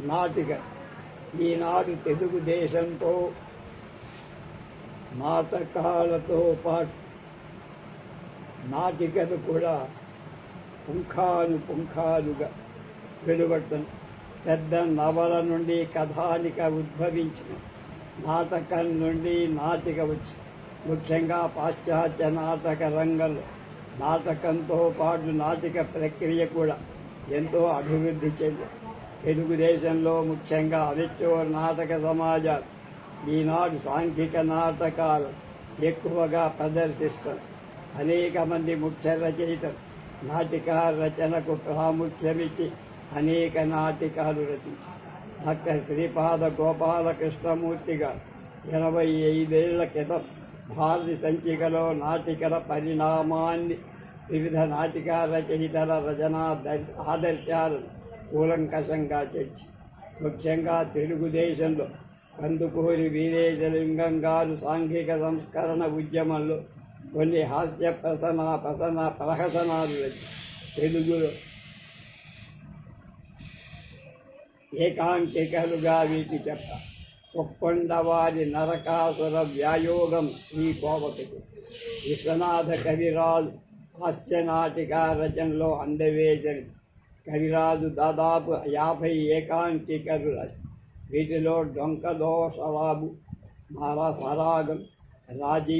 నాటిక. ఈనాడు తెలుగుదేశంతో నాటకాలతో పాటు నాటికలు కూడా పుంఖాను పుంఖాలుగా వెలువడుతుంది పెద్ద నవల నుండి కథానిక ఉద్భవించిన నాటకం నుండి నాటిక వచ్చి ముఖ్యంగా పాశ్చాత్య నాటక రంగంలో నాటకంతో పాటు నాటిక ప్రక్రియ కూడా ఎంతో అభివృద్ధి చెంది తెలుగుదేశంలో ముఖ్యంగా అవిచ్చోర్ నాటక సమాజం ఈనాడు సాంఘిక నాటకాలు ఎక్కువగా ప్రదర్శిస్తారు అనేక మంది ముఖ్య రచయితలు నాటిక రచనకు ప్రాముఖ్యమిచ్చి అనేక నాటికాలు రచించారు. డాక్టర్ శ్రీపాద గోపాలకృష్ణమూర్తి గారు ఇరవై ఐదేళ్ళ క్రితం భారతి సంచికలో నాటికల పరిణామాన్ని వివిధ నాటిక రచయితల రచనా దర్శ ఆదర్శాలను కూలంకషంగా చర్చి. ముఖ్యంగా తెలుగుదేశంలో కందుకూరి వీరేశలింగం గారు సాంఘిక సంస్కరణ ఉద్యమంలో కొన్ని హాస్య ప్రసన ప్రసన ప్రహసనాలు తెలుగులో ఏకాంకికలుగా వీటి చెప్ప ఒక్కొండవారి నరకాసుర వ్యాయోగం ఈ కోవకటి విశ్వనాథ కవిరాజు హాస్య నాటిక రచనలో అందవేసిన కవిరాజు దాదాపు యాభై ఏకాంకికలు వీటిలో డొంక సవాబు మారా సరాగం రాజీ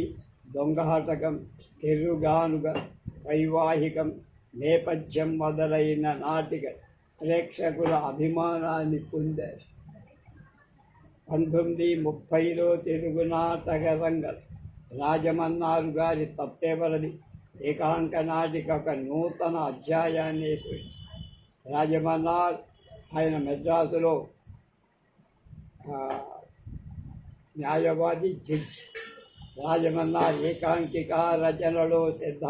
దొంగహటకం తెరుగానుగ వైవాహికం నేపథ్యం మొదలైన నాటిక ప్రేక్షకుల అభిమానాన్ని పొందారు పంతొమ్మిది ముప్పైలో తెలుగు నాటక రంగం రాజమన్నారు గారి తప్పేవరది ఏకాంక నాటిక ఒక నూతన అధ్యాయాన్ని సృష్టి రాజమన్నార్ ఆయన మెద్రాసులో న్యాయవాది జడ్జి. రాజమన్నార్ ఏకాంకిక రచనలో సిద్ధ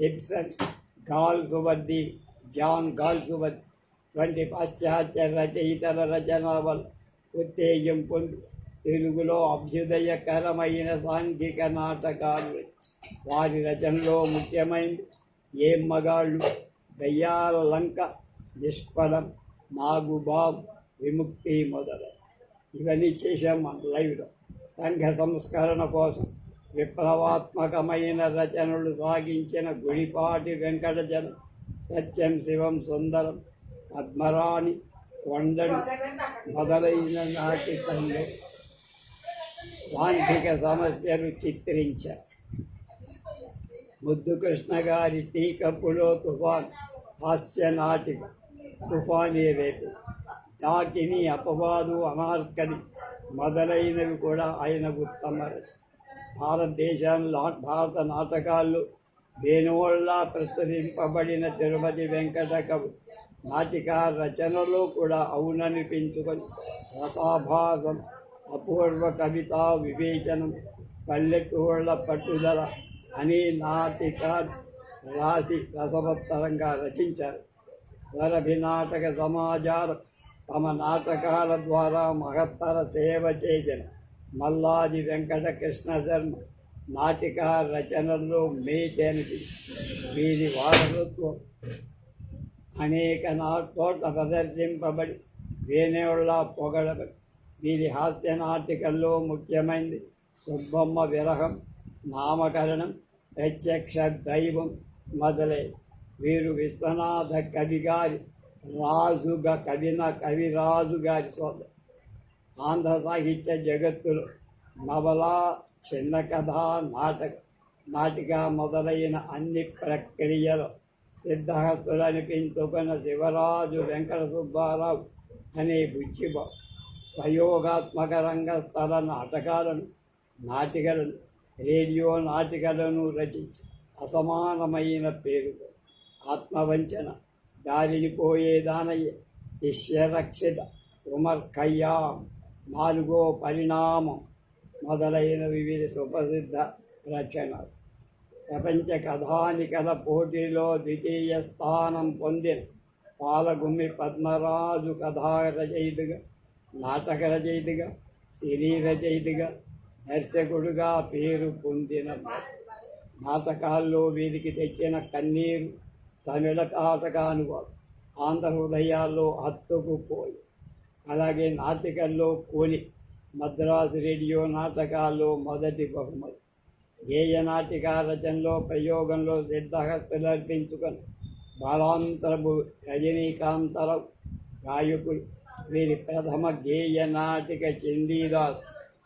Ibsen Galsworthy John Galsworthy వంటి పాశ్చాత్య రచయితల రచన వల్ల ఉత్తేజం పొంది తెలుగులో అభ్యుదయకరమైన సాంఘిక నాటకాలు. వారి రచనలో ముఖ్యమైనది ఏం మగాళ్ళు దయ్యాల లంక నిష్ఫలం నాగుబాబ్ విముక్తి మొదలు. ఇవన్నీ చేశాం మన లైవ్లో. సంఘ సంస్కరణ కోసం విప్లవాత్మకమైన రచనలు సాగించిన గుడిపాటి వెంకటజన సత్యం శివం సుందరం పద్మరాణి కొండలు మొదలైన నాటికంలో సాంఘిక సమస్యలు చిత్రించారు ముద్దుకృష్ణ గారి టీ కప్పులో తుఫాన్ హాస్య నాటిక. తుఫానీ రేపు దాకిని అపవాదు అనార్కలి మొదలైనవి కూడా ఆయన ఉత్తమ భారతదేశంలో భారత నాటకాల్లో వేణువుల్లా ప్రచురింపబడిన తిరుపతి వెంకట కవి నాటిక రచనలో కూడా అవుననిపించుకొని రసాభాసం అపూర్వ కవితా వివేచనం పల్లెటూళ్ళ పట్టుదల అని నాటిక రాసి రసవత్తరంగా రచించారు. వరభి నాటక సమాజాలు తమ నాటకాల ద్వారా మహత్తర సేవ చేసిన మల్లాది వెంకటకృష్ణ శర్మ నాటిక రచనల్లో మేటేనిది వీరి వారసత్వం అనేక నాటోట ప్రదర్శింపబడి వేనేళ్ళ పొగడబడి వీరి హాస్య నాటికల్లో ముఖ్యమైనది సుబ్బమ్మ విరహం నామకరణం ప్రత్యక్ష దైవం మొదలై వీరు విశ్వనాథ కవి గారి రాజుగా కవిన కవిరాజు గారి సోదరు. ఆంధ్ర సాహిత్య జగత్తులో నవల చిన్న కథ నాటక నాటిక మొదలైన అన్ని ప్రక్రియలు సిద్ధహస్తులు అనిపించుకున్న శివరాజు వెంకట సుబ్బారావు అనే బుచ్చిబాబు స్వయోగాత్మక రంగస్థల నాటకాలను నాటికలను రేడియో నాటికలను రచించి అసమానమైన పేరుతో ఆత్మవంచన. దారిని పోయేదానయ్య శిష్యరక్షిత ఉమర్ ఖయ్యాం నాలుగో పరిణామం మొదలైన వివిధ సుప్రసిద్ధ రచనలు. ప్రపంచ కథానికల పోటీలో ద్వితీయ స్థానం పొందిన పాలగుమ్మి పద్మరాజు కథా రచయితగా నాటక రచయితగా సినీ రచయితగా దర్శకుడుగా పేరు పొందిన నాటకాల్లో వీరికి తెచ్చిన కన్నీరు తమిళ కాటక అనుభవం ఆంధ్ర హృదయాల్లో హత్తుకుపోయి అలాగే నాటికల్లో కోని మద్రాసు రేడియో నాటకాల్లో మొదటి బహుమతి. గేయ నాటిక రచనలో ప్రయోగంలో సిద్ధహస్తులు అర్పించుకొని బాలాంతరపు రజనీకాంతరావు గాయకులు. వీరి ప్రథమ గేయ నాటిక చండీదాస్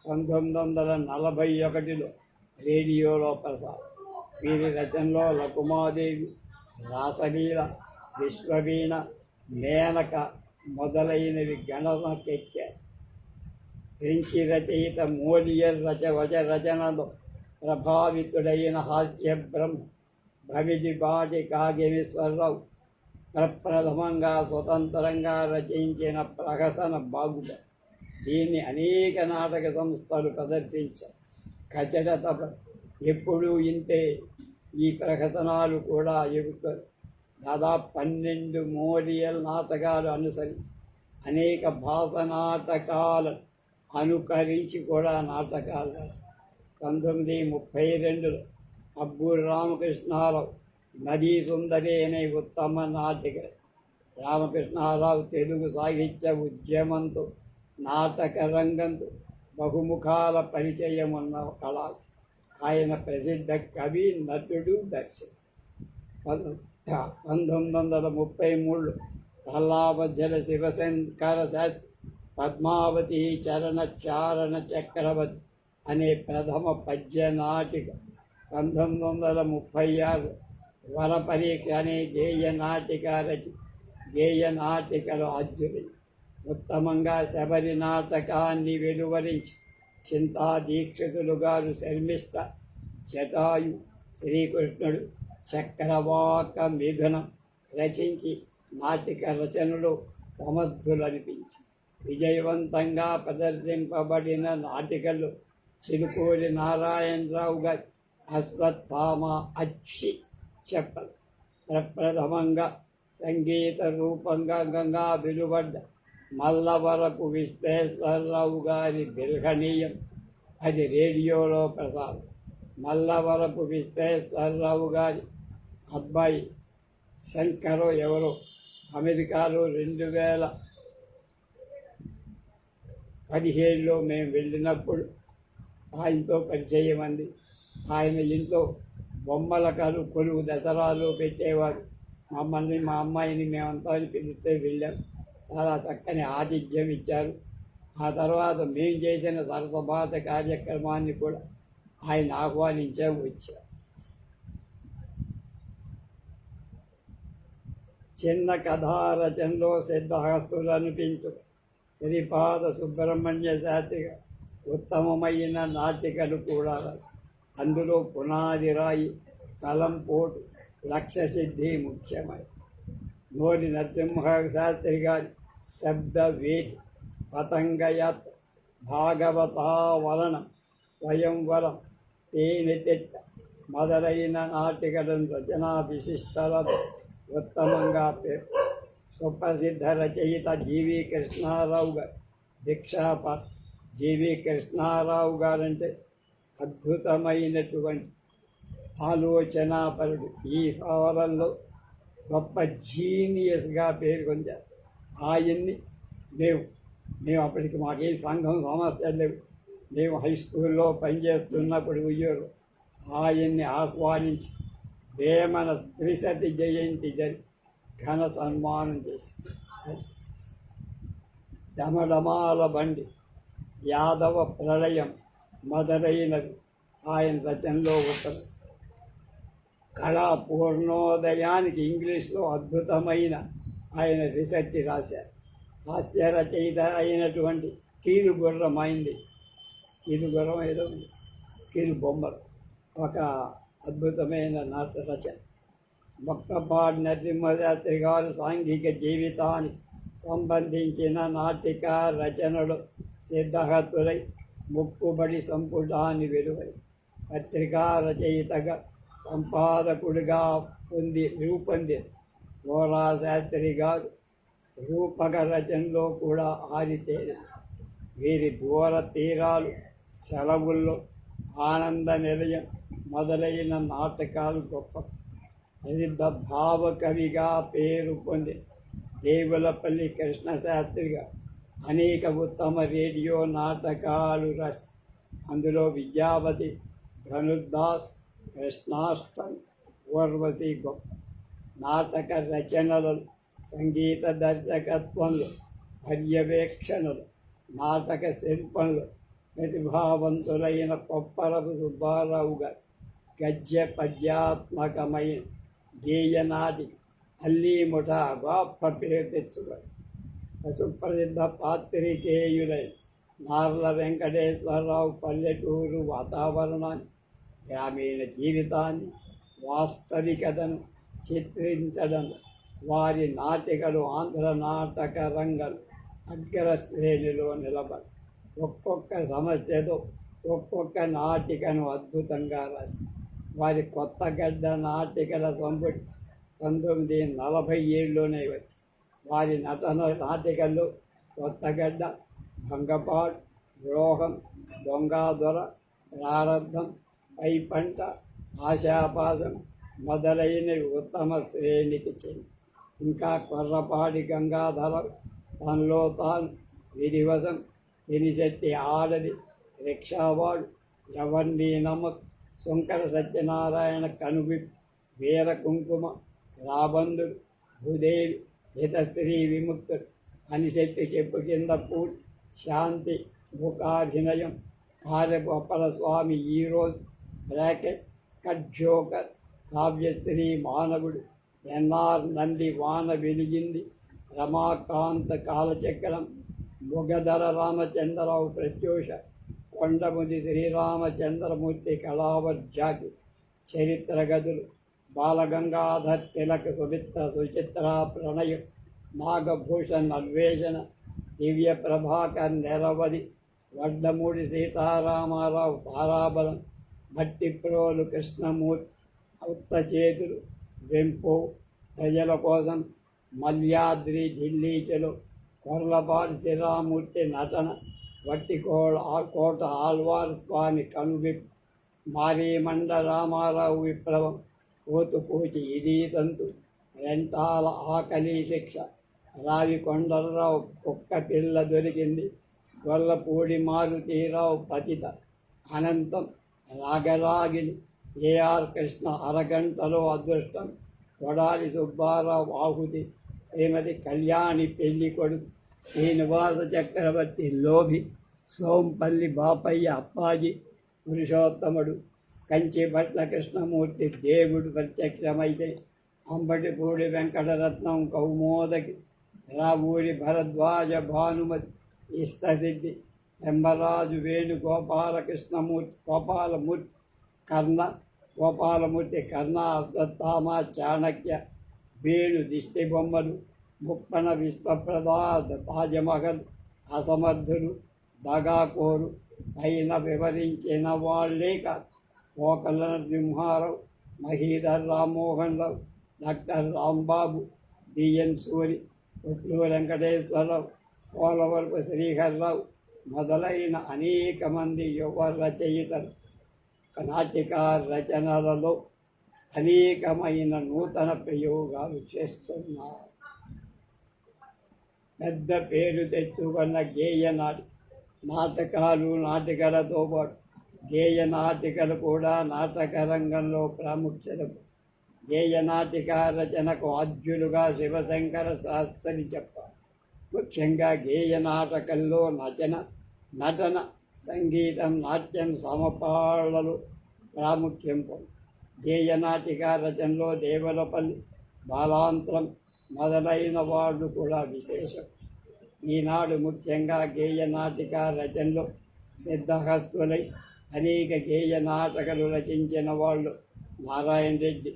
పంతొమ్మిది వందల నలభై ఒకటిలో రేడియోలో ప్రసారం. వీరి రచనలో లకుమాదేవి రాసలీల విశ్వవీణ మేనక మొదలైనవి గణనకెక్కాయి ఫ్రెంచి రచయిత మోలియర్ రచ వచ రచనలో ప్రభావితుడైన హాస్య బ్రహ్మ భవిది బాటి కాగినేశ్వరరావు ప్రప్రథమంగా స్వతంత్రంగా రచించిన ప్రహసన బాగుడ. దీన్ని అనేక నాటక సంస్థలు ప్రదర్శించారు కచడత ఎప్పుడూ ఇంతే ఈ ప్రహసనాలు కూడా ఎగుతారు దాదాపు పన్నెండు మోరియల్ నాటకాలు అనుసరించి అనేక భాష నాటకాలను అనుకరించి కూడా నాటకాలు రాశారు. పంతొమ్మిది ముప్పై రెండులో అబ్బూరు రామకృష్ణారావు నదీ సుందరి అనే ఉత్తమ నాటిక. రామకృష్ణారావు తెలుగు సాహిత్య ఉద్యమంతో నాటక రంగంతో బహుముఖాల పరిచయం ఉన్న కళాశాల ఆయన ప్రసిద్ధ కవి నటుడు దర్శకుడు. పద- పంతొమ్మిది వందల ముప్పై మూడు ప్రహ్లాబజ్జల శివశంకర శాస్త్రి పద్మావతి చరణ చారణ చక్రవర్తి అనే ప్రథమ పద్య నాటిక పంతొమ్మిది వందల ముప్పై ఆరు వరపరీక్ష అనే గేయ నాటిక రచి గేయ నాటికలు అద్భుతం ఉత్తమంగా శబరి నాటకాన్ని వెలువరించి చింతా దీక్షితులు గారు శర్మిష్ట శతాయు శ్రీకృష్ణుడు చక్రవాక మిథునం రచించి నాటిక రచనలు సమర్థులనిపించి విజయవంతంగా ప్రదర్శింపబడిన నాటికలు చిలుకూరి నారాయణరావు గారి అశ్వత్థామ అక్షి చెప్పలు. ప్రప్రథమంగా సంగీత రూపంగా గంగా వెలువడ్డ మల్లవరపు విశ్వేశ్వరరావు గారి దీర్ఘనీయం అది రేడియోలో ప్రసారం. మల్లవరపు విశ్వేశ్వరరావు గారి అబ్బాయి శంకరో ఎవరో? అమెరికాలో రెండు వేల పదిహేడులో మేము వెళ్ళినప్పుడు ఆయనతో పరిచయం అంది. ఆయన ఇంట్లో బొమ్మల కలు కొలువు దసరాలు పెట్టేవారు. మమ్మల్ని మా అమ్మాయిని మేమంతా పిలిస్తే వెళ్ళాం. చాలా చక్కని ఆతిథ్యం ఇచ్చారు. ఆ తర్వాత మేము చేసిన సరసభాత కార్యక్రమాన్ని కూడా ఆయన ఆహ్వానించే వచ్చారు చిన్న కథారచనలో సిద్ధహస్తులు అనిపించు శ్రీపాద సుబ్రహ్మణ్య శాస్త్రి ఉత్తమమైన నాటికలు కూడా అందులో పునాది రాయి కలంపోటు లక్ష్యసిద్ధి సిద్ధి నోరి నరసింహ శాస్త్రి గారి శబ్ద వేది పతంగయత్ భాగవతావరణం స్వయంవరం తేనెతెట్ట మొదలైన నాటికలను రచనా విశిష్టలను ఉత్తమంగా పేరు సుప్రసిద్ధ రచయిత జీవి కృష్ణారావు గారు. దీక్షాప జీవి కృష్ణారావు గారంటే అద్భుతమైనటువంటి ఆలోచనాపరుడు. ఈ సవరంలో గొప్ప జీనియస్గా పేర్కొందారు ఆయన్ని మేము మేము అప్పటికి మాకే సంఘం సమస్యలు లేవు మేము హై స్కూల్లో పనిచేస్తున్నప్పుడు ఉయ్యూరు ఆయన్ని ఆహ్వానించి వేమన త్రిశతి జయంతి జరి ఘన సన్మానం చేసి డమడమాల బండి యాదవ ప్రళయం మొదలైనవి ఆయన సత్యంలో ఉత్తరం కళా పూర్ణోదయానికి ఇంగ్లీష్లో అద్భుతమైన ఆయన రీసెర్చ్ రాశారు. హాస్య రచయిత అయినటువంటి కీరు గుర్రం అయింది. కీరు గుర్రం ఏదో కీరు బొమ్మలు ఒక అద్భుతమైన నాట్య రచన. మొక్కపాటి నరసింహశాస్త్రి గారు సాంఘిక జీవితానికి సంబంధించిన నాటిక రచనలు సిద్ధహతులై ముక్కుబడి సంపుటాన్ని వెలువై పత్రికా రచయితగా సంపాదకుడిగా పొంది రూపొంది. గోరా శాస్త్రి గారు రూపక రచనలో కూడా ఆరితేరి వీరి దూర తీరాలు సెలవుల్లో ఆనంద నిలయం మొదలైన నాటకాలు గొప్ప. ప్రసిద్ధ భావకవిగా పేరు పొంది దేవులపల్లి కృష్ణశాస్త్రిగా అనేక ఉత్తమ రేడియో నాటకాలు రాసి అందులో విద్యాపతి ధనుర్దాస్ కృష్ణాష్టం ఊర్వశి గొప్ప నాటక రచనలు సంగీత దర్శకత్వంలో పర్యవేక్షణలు నాటక శిల్పంలో ప్రతిభావంతులైన కొప్పరపు సుబ్బారావు గారు గద్య పద్యాత్మకమైన గేయ నాటిక గొప్ప పేరు తెచ్చుకోండి సుప్రసిద్ధ పాత్రికేయులైన నార్ల వెంకటేశ్వరరావు పల్లెటూరు వాతావరణాన్ని గ్రామీణ జీవితాన్ని వాస్తవికతను చిత్రించడం వారి నాటికలు ఆంధ్ర నాటక రంగం అగ్రశ్రేణిలో నిలబడి ఒక్కొక్క సమస్యతో ఒక్కొక్క నాటికను అద్భుతంగా రాసి వారి కొత్తగడ్డ నాటికల సంపుటి పంతొమ్మిది నలభై ఏడులోనే వచ్చి వారి నటన నాటికల్లో కొత్తగడ్డ భంగపాడు ద్రోహం దొంగాదొర ప్రారంధం పై పంట ఆశాపాదం మొదలైనవి ఉత్తమ శ్రేణికి చెంది. ఇంకా కొర్రపాడి గంగాధరం తనలో తాను విరివసం పెనిశెట్టి ఆడది రిక్షావాడు ఎవరిని నమ్మకు శంకర సత్యనారాయణ కనువి వీర కుంకుమ రాబందుడు భూదేవి హితశ్రీ విముక్తుడు అని చెప్పి చెప్పు కింద పూర్తి శాంతి ముఖాభినయం కార్యగోపాల స్వామి ఈరోజు బ్రాకెట్ కడ్జోకర్ కావ్యశ్రీ మానవుడు ఎన్ఆర్ నంది వాన వెలిగింది రమాకాంత కాలచక్రం ముగధర రామచంద్రరావు ప్రత్యూష కొండముది శ్రీరామచంద్రమూర్తి కళావర్జాకి చరిత్ర గదులు బాలగంగాధర్ తిలక సుమిత్ర సుచిత్ర ప్రణయం నాగభూషణ్ అన్వేషణ దివ్య ప్రభాకర్ నెరవది వడ్డమూడి సీతారామారావు తారాబలం మట్టిప్రోలు కృష్ణమూర్తి ఉత్త చేతులు వెంపు ప్రజల కోసం మల్యాద్రి ఢిల్లీచలు కొర్లపాటి శ్రీరామూర్తి నటన వట్టికోడ కోట ఆల్వార్ స్వామి కనువిప్పు మారీమండ రామారావు విప్లవం కోతుకూచి ఇది తంతు రెంటాల ఆకలి శిక్ష రావి కొండలరావు కుక్క పిల్ల దొరికింది గొల్లపూడి మారుతీరావు పతిత అనంతం రాగరాగిని ఏఆర్ కృష్ణ అరగంటలో అదృష్టం. కొడాలి సుబ్బారావు ఆహుతి. శ్రీమతి కళ్యాణి పెళ్ళి కొడుకు. శ్రీనివాస చక్రవర్తి లోభి. సోంపల్లి బాపయ్య అప్పాజీ పురుషోత్తముడు. కంచిపట్ల కృష్ణమూర్తి దేవుడు ప్రత్యక్షమైతే. అంబటిపూడి వెంకటరత్నం కౌమోదకి. రావూరి భరద్వాజ భానుమతి. ఇష్టసిద్ధి. వెంబరాజు వేణుగోపాలకృష్ణమూర్తి గోపాలమూర్తి కర్ణ గోపాలమూర్తి కర్ణ అశ్వత్థామ చాణక్య వేణు దిష్టి బొమ్మలు ముప్పన విశ్వప్రదాద తాజమహల్ అసమర్థులు దగాకోరు పైన వివరించిన వాళ్ళే కాదు. కోకల నరసింహారావు మహీధర్ రామ్మోహన్ రావు డాక్టర్ రాంబాబు బిఎన్ సూరి కొట్లు వెంకటేశ్వరరావు పోలవరపు శ్రీహర్రావు మొదలైన అనేక మంది యువ రచయితలు నాటిక రచనలలో అనేకమైన నూతన ప్రయోగాలు చేస్తున్నారు. పెద్ద పేరు తెచ్చుకున్న గేయ నాటి నాటకాలు నాటికలతో పాటు గేయ నాటికలు కూడా నాటక రంగంలో ప్రాముఖ్యత. గేయ నాటిక రచనకు ఆద్యులుగా శివశంకర శాస్త్రి చెప్పారు. ముఖ్యంగా గేయ నాటకంలో నచన నటన సంగీతం నాట్యం సమపాళలు ప్రాముఖ్యం పొంది గేయ నాటిక రచనలో దేవులపల్లి బాలాంతరం మొదలైన వాళ్ళు కూడా విశేషం. ఈనాడు ముఖ్యంగా గేయనాటిక రచనలో సిద్ధహస్తులై అనేక గేయ నాటకాలు రచించిన వాళ్ళు నారాయణ రెడ్డి.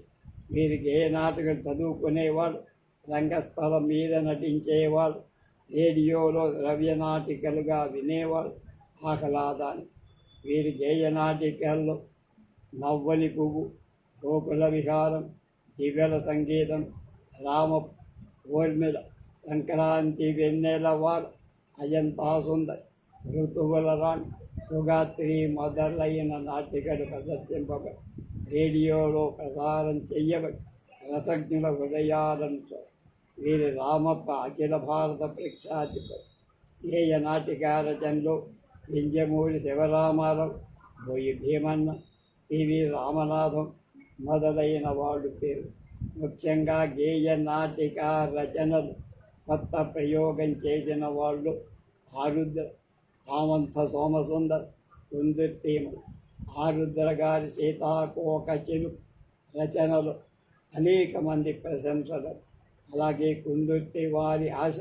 వీరు గేయ నాటకాలు చదువుకునేవాళ్ళు రంగస్థలం మీద నటించేవాళ్ళు రేడియోలో ద్రవ్య నాటికలుగా వినేవాడు ఆహ్లాదాన్ని వీరి గేయనాటికల్లో నవ్వలి పువ్వు గోకుల విహారం దివ్యల సంగీతం రామ ఊర్మిళ సంక్రాంతి వెన్నెలవాడ అజంతా సుందరి ఋతువుల రాణి సుగాత్రి మొదలైన నాటికలు ప్రదర్శింపబడి రేడియోలో ప్రసారం చెయ్యబడి రసజ్ఞుల హృదయాలను వీరి రామప్ప అఖిల భారత ప్రఖ్యాతిపై గేయ నాటికా రచనలో వింజమూరి శివరామారావు బొయ్యి భీమన్న పివి రామనాథం మొదలైన వాళ్ళు పేరు. ముఖ్యంగా గేయ నాటిక రచనలు కొత్త ప్రయోగం చేసిన వాళ్ళు ఆరుద్ర ఆమంత సోమసుందర్ కుందుర్తీమ ఆరుద్ర గారి సీతాకోకచిలు రచనలు అనేక మంది ప్రశంసలు. అలాగే కుందుర్తి వారి ఆశ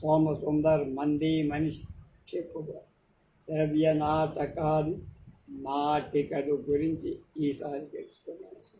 సోమసుందర్ మంది మనిషి చెప్పు శ్రవ్య నాటకాలు నాటికలు గురించి ఈసారి తెలుసుకున్నాను.